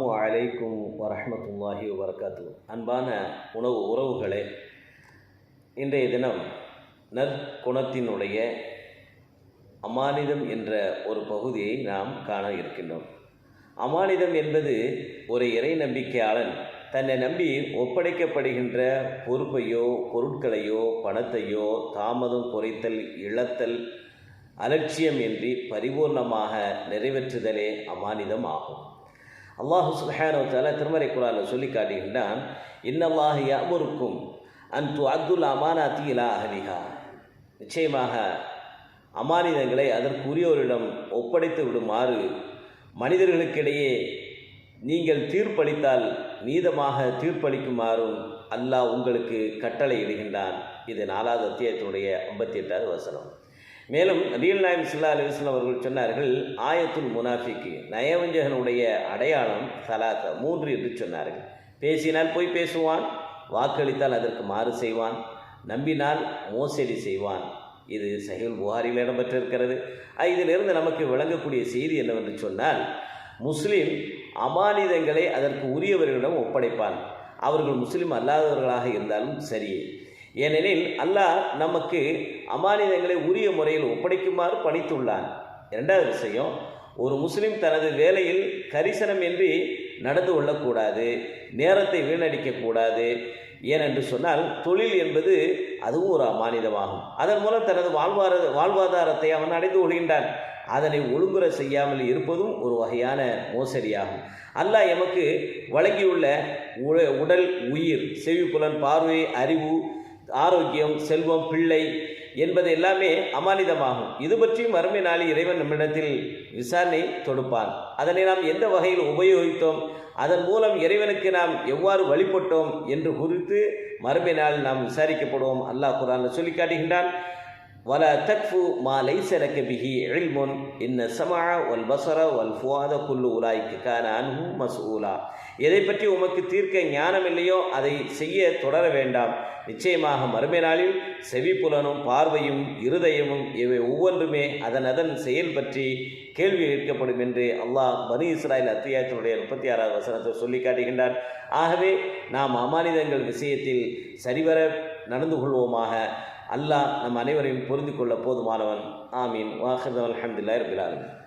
அஸ்ஸலாமு அலைக்கும் வரஹ்மத்துல்லாஹி வரகாத்து அன்பான உணவு உறவுகளே இன்றைய தினம் நற்குணத்தினுடைய அமானிதம் என்ற ஒரு பகுதியை நாம் காண இருக்கின்றோம். அமானிதம் என்பது ஒரு இறை நம்பிக்கையாளன் தன்னை நம்பி ஒப்படைக்கப்படுகின்ற பொறுப்பையோ பொருட்களையோ பணத்தையோ தாமதம் குறைத்தல் இழத்தல் அலட்சியம் இன்றி பரிபூர்ணமாக நிறைவேற்றுதலே அமானிதம் ஆகும். அல்லாஹு சுஹானோ தால திருமறை குரானில் சொல்லி காட்டுகின்றான் இன்னல்லாஹ் யாமுருக்கும் அன் து அப்துல் அமானாத்தி இலா அஹலிஹா. நிச்சயமாக அமானிதங்களை அதற்குரியவரிடம் ஒப்படைத்து விடுமாறு மனிதர்களுக்கிடையே நீங்கள் தீர்ப்பளித்தால் நீதமாக தீர்ப்பளிக்குமாறும் அல்லாஹ் உங்களுக்கு கட்டளை இடுகின்றான் இது நாலாவது அத்தியாயத்தினுடைய ஐம்பத்தி எட்டாவது வசனம். மேலும் நபீல் நாயம் சில்லா அலிஸ்லாம் அவர்கள் சொன்னார்கள் ஆயத்துல் முனாஃபிக்கு நயவஞ்சகனுடைய அடையாளம் சலாத்த மூன்று என்று சொன்னார்கள். பேசினால் போய் பேசுவான் வாக்களித்தால் அதற்கு மாறு செய்வான் நம்பினால் மோசடி செய்வான். இது சஹில் புகாரில் இடம்பெற்றிருக்கிறது. இதிலிருந்து நமக்கு விளங்கக்கூடிய செய்தி என்னவென்று சொன்னால் முஸ்லீம் அமானிதங்களை அதற்கு உரியவர்களிடம் ஒப்படைப்பான். அவர்கள் முஸ்லீம் அல்லாதவர்களாக இருந்தாலும் சரியே ஏனெனில் அல்லாஹ் நமக்கு அமானிதங்களை உரிய முறையில் ஒப்படைக்குமாறு பணித்துள்ளான். இரண்டாவது விஷயம் ஒரு முஸ்லீம் தனது வேலையில் கரிசனம் இன்றி நடந்து கொள்ளக்கூடாது நேரத்தை வீணடிக்கக்கூடாது. ஏனென்று சொன்னால் தொழில் என்பது அதுவும் ஒரு அமானிதமாகும். அதன் மூலம் தனது வாழ்வார வாழ்வாதாரத்தை அவன் அடைந்து கொள்கின்றான். அதனை ஒழுங்குற செய்யாமல் இருப்பதும் ஒரு வகையான மோசடியாகும். அல்லாஹ் எமக்கு வழங்கியுள்ள உடல் உயிர் செவிப்புலன் பார்வை அறிவு ஆரோக்கியம் செல்வம் பிள்ளை என்பது எல்லாமே அமானிதமாகும். இது பற்றியும் வறுமை நாளில் இறைவன் நம்மிடத்தில் விசாரணை தொடுப்பான் அதனை நாம் எந்த வகையில் உபயோகித்தோம் அதன் மூலம் இறைவனுக்கு நாம் எவ்வாறு வழிபட்டோம் என்று குறித்து மறுமை நாள் நாம் விசாரிக்கப்படுவோம். அல்லாஹ் குரான் சொல்லி காட்டுகின்றான் வல தக்ஃபு மா லைசரக்க பிஹி இல்முன் இன்ன சமா வல் பசர வல் ஃபுவாத குல்லு உலாய்க்கு கான அன்ஹு மசூலா எதை பற்றி உமக்கு தீர்க்க ஞானம் இல்லையோ அதை செய்ய தொடர வேண்டாம். நிச்சயமாக மறுமை நாளில் செவிப்புலனும் பார்வையும் இருதயமும் இவை ஒவ்வொன்றுமே அதன் அதன் செயல் பற்றி கேள்வி கேட்கப்படும் என்று அல்லாஹ் பனு இஸ்ராயல் அத்தியாயத்தினுடைய முப்பத்தி ஆறாவது வசனத்தை சொல்லி காட்டுகின்றார் ஆகவே நாம் அமானிதங்கள் விஷயத்தில் சரிவர நடந்து கொள்வோமாக. அல்லாஹ் நம் அனைவரையும் புரிந்து கொள்ள போதுமானவன். ஆமீன். வாஹர் அலமதுல்லா ரபிலாலும்